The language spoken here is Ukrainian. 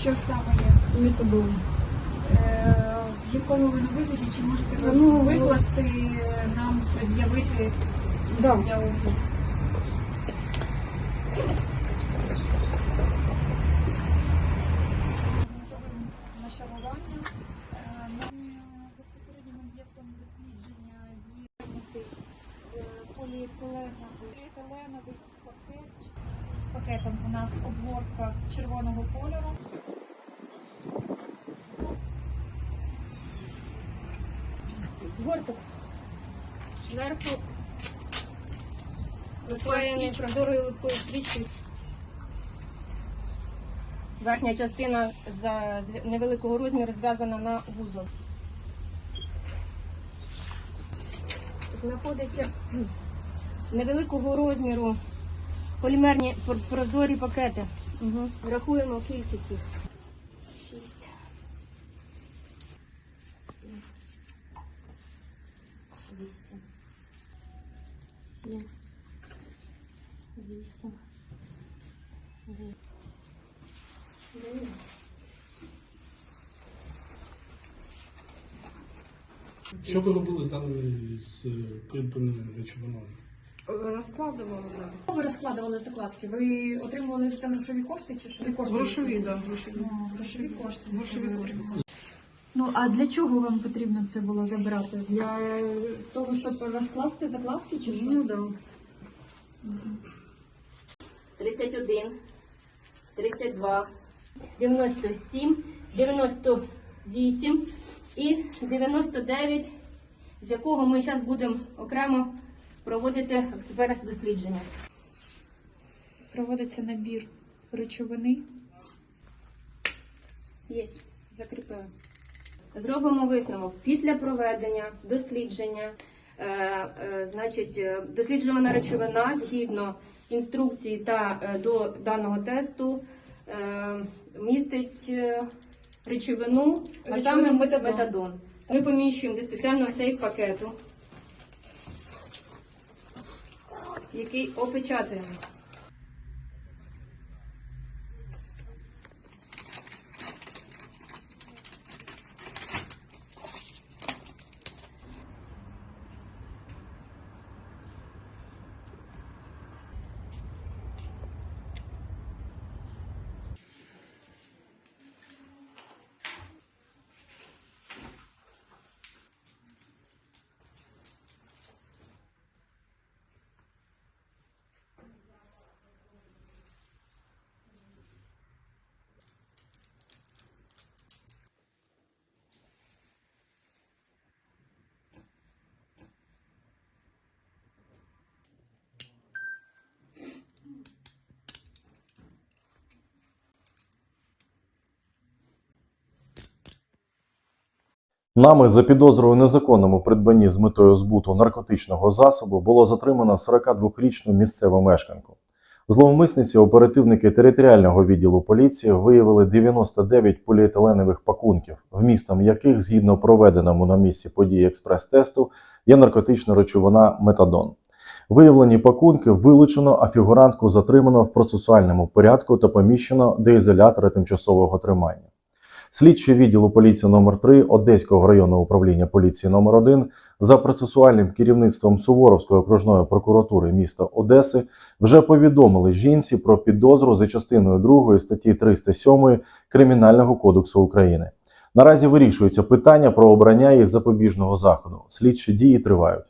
Що саме є? методом. Е, В якому воно вигляді, чи можете ви Ну, викласти е, нам, пред'явити Да. для? Нашарування. Е, безпосереднім об'єктом дослідження є поліетиленовий. Пакетом у нас обгортка червоного кольору. Згорток. Зверху випаяний прозорою липкою стрічкою. Верхня частина за з невеликого розміру зв'язана на вузол. Знаходиться невеликого розміру полімерні прозорі пакети. Угу. Рахуємо кількість їх. Шість. Сім. Вісім. Сім. Вісім. Дев'ять. Що ви робили з даними з е, придбаними речовинами? Розкладували, так. Ви розкладували закладки. Ви отримували за це грошові кошти чи що? Кошти Грошові, так, грошові. Ну, грошові кошти. Грошові кошти. Ну а для чого вам потрібно це було забирати? Для того, щоб розкласти закладки чи що? Ну, да. 31, 32, 97, 98 і 99, з якого ми зараз будемо окремо проводити зараз дослідження. Проводиться набір речовини. Є, закріпили. Зробимо висновок. Після проведення дослідження, е, е, значить, е, досліджувана речовина згідно інструкції та е, до даного тесту е, містить е, речовину, а саме метадон. Ми поміщуємо до спеціального сейф-пакету, який опечатуємо. Нами за підозрою незаконному придбанні з метою збуту наркотичного засобу було затримано 42-річну місцеву мешканку. Зловмисниці оперативники територіального відділу поліції виявили 99 поліетиленових пакунків, вмістом яких, згідно проведеному на місці події експрес-тесту, є наркотична речовина метадон. Виявлені пакунки вилучено, а фігурантку затримано в процесуальному порядку та поміщено до ізолятора тимчасового тримання. Слідчий відділу поліції номер 3 Одеського районного управління поліції номер 1 за процесуальним керівництвом Суворовської окружної прокуратури міста Одеси вже повідомили жінці про підозру за частиною 2 статті 307 Кримінального кодексу України. Наразі вирішується питання про обрання її запобіжного заходу. Слідчі дії тривають.